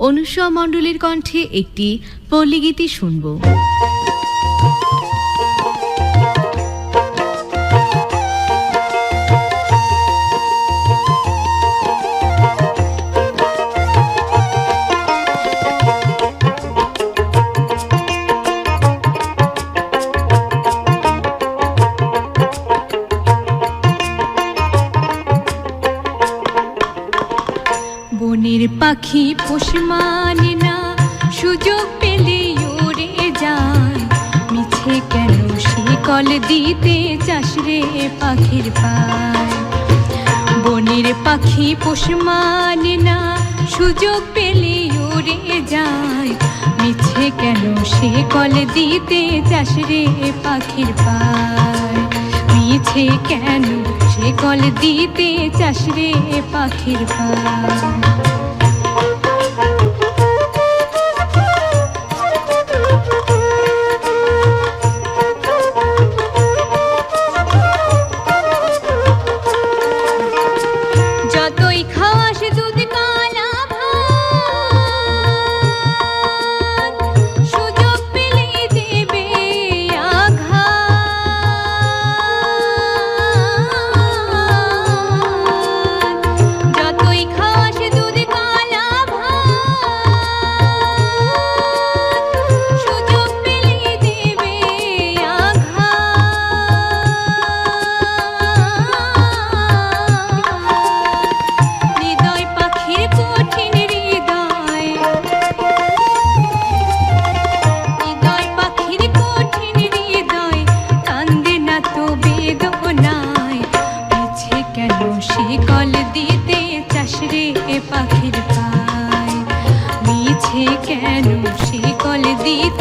অনুসয়া মণ্ডলীর কণ্ঠে একটি পল্লীগীতি শুনব। বনের পাখি পোষ মানে না। সুযোগ পেলে ওরে যায় মিছে কেন সে কল দিতে চাষ রে পাখির পায়? বনের পাখি পোষ মানে না। সুযোগ পেলে ওরে যায় মিছে কেন সে কল দিতে চাষ রে পাখির পায়? মিছে কেন সে কল দিতে চাষ রে পাখির পায় কেন শিকল কল দিতে চাষ রে পাখির পায়? মিছে কেন শিকল কল দিতে